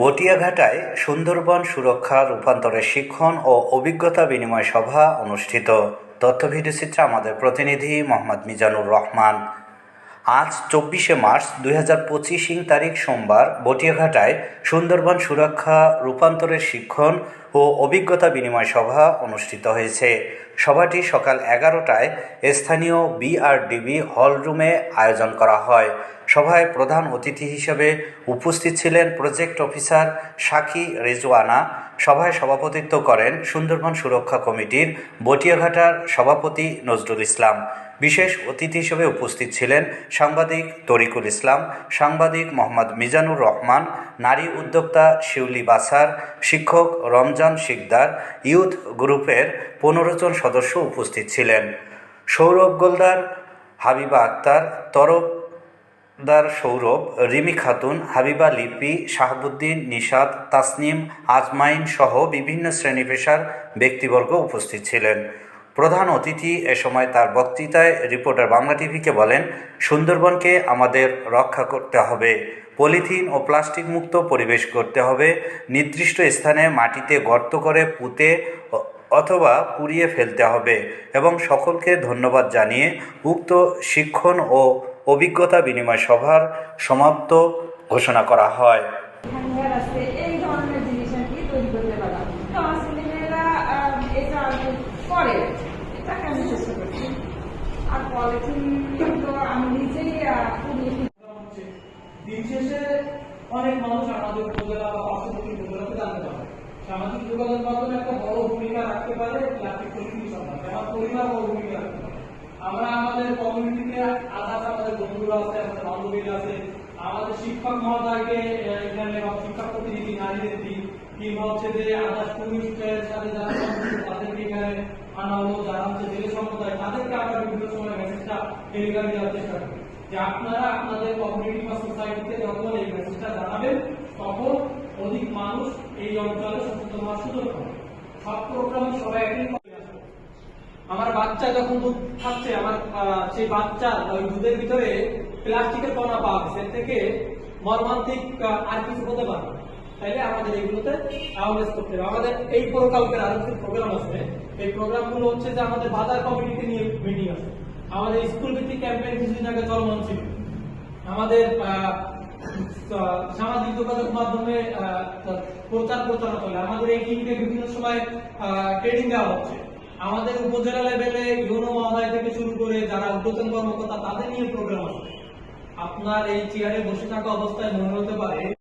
বটিয়াঘাটায় সুন্দরবন সুরক্ষা রূপান্তরের শিক্ষণ ও অভিজ্ঞতা বিনিময় সভা অনুষ্ঠিত। তথ্য ভিডিওচিত্রে আমাদের প্রতিনিধি মোহাম্মদ মিজানুর রহমান। আজ চব্বিশে মার্চ দুই হাজার পঁচিশ তারিখ সোমবার বটিয়াঘাটায় সুন্দরবন সুরক্ষা রূপান্তরের শিক্ষণ ও অভিজ্ঞতা বিনিময় সভা অনুষ্ঠিত হয়েছে। সভাটি সকাল এগারোটায় স্থানীয় বিআরডিবি হলরুমে আয়োজন করা হয়। সভায় প্রধান অতিথি হিসেবে উপস্থিত ছিলেন প্রজেক্ট অফিসার সাকি রেজওয়ানা। সভায় সভাপতিত্ব করেন সুন্দরবন সুরক্ষা কমিটির বটিয়াঘাটার সভাপতি নজরুল ইসলাম। বিশেষ অতিথি হিসেবে উপস্থিত ছিলেন সাংবাদিক তরিকুল ইসলাম, সাংবাদিক মোহাম্মদ মিজানুর রহমান, নারী উদ্যোক্তা শিউলি বাসার শিক্ষক রমজান শিকদার, ইউথ গ্রুপের পনেরো জন সদস্য উপস্থিত ছিলেন। সৌরভ গোলদার, হাবিবা আক্তার তরফ দার সৌরভ, রিমি খাতুন, হাবিবা লিপি, শাহাবুদ্দিন নিশাদ তাসনিম, আজমাইন সহ বিভিন্ন শ্রেণি পেশার ব্যক্তিবর্গ উপস্থিত ছিলেন। প্রধান অতিথি এ সময় তার বক্তৃতায় রিপোর্টার বাংলা টিভিকে বলেন, সুন্দরবনকে আমাদের রক্ষা করতে হবে, পলিথিন ও প্লাস্টিক মুক্ত পরিবেশ করতে হবে, নির্দিষ্ট স্থানে মাটিতে গর্ত করে পুঁতে অথবা পুড়িয়ে ফেলতে হবে এবং সকলকে ধন্যবাদ জানিয়ে উক্ত শিক্ষণ ও অভিজ্ঞতা বিনিময় সভার সমাপ্ত ঘোষণা করা হয়। আমার দিন শেষে অনেক মানুষ আমাদের উপজেলা বা পার্শ্ববর্তী উপজেলাতে জানতে পারে। সামাজিক যোগাযোগ মাধ্যমে একটা বড় ভূমিকা রাখতে পারে প্লাস্টিক পরিস্থিতি সম্পর্কে। আমার পরিবার বড় ভূমিকা রাখতে পারে। আমরা আমাদের কমিউনিটিতে আছে, আমাদের বান্ধবীরা আছে। আমাদের শিক্ষক মহোদয়কে এখানে শিক্ষক প্রতিনিধি নারীদের দিই কিংবা হচ্ছে যে আদার্স টুরিস্টের সাথে যারা তাদেরকে এখানে আনা হলো। যারা হচ্ছে জেলে সম্প্রদায়, তাদেরকে আমরা বিভিন্ন সময় মেসেজটা টেলিগ্রাম দেওয়ার চেষ্টা করি। যে আপনারা আপনাদের কমিউনিটি বা সোসাইটিতে যখন এই মেসেজটা জানাবেন, তখন অধিক মানুষ এই অঞ্চলে সচেতন হওয়ার সুযোগ পাবে সব প্রোগ্রাম সবাই। আমার বাচ্চা যখন দুধ খাচ্ছে, আমার সেই বাচ্চার ওই দুধের ভিতরে প্লাস্টিকের কণা পাওয়া গেছে। থেকে মর্মান্তিক আর কিছু হতে পারে তাইলে আমাদের এগুলোতে অ্যাওয়ারনেস করতে হবে। আমাদের এই প্রকল্পের আরও কিছু প্রোগ্রাম আছে। এই প্রোগ্রামগুলো হচ্ছে যে আমাদের বাজার কমিটিতে নিয়ে মিটিং আছে। আমাদের স্কুল ভিত্তিক ক্যাম্পেইন কিছুদিন আগে চলমান ছিল। আমাদের সামাজিক যোগাযোগ মাধ্যমে প্রচার প্রচারণা চলে। আমাদের এই টিমকে বিভিন্ন সময় ট্রেনিং দেওয়া হচ্ছে। আমাদের উপজেলা লেভেলে ইউনো মহোদয় থেকে শুরু করে যারা উদ্যোতন কর্মকর্তা, তাদের নিয়ে প্রোগ্রাম আসবে আপনার এই চেয়ারে বসে থাকা অবস্থায় মনে হতে পারে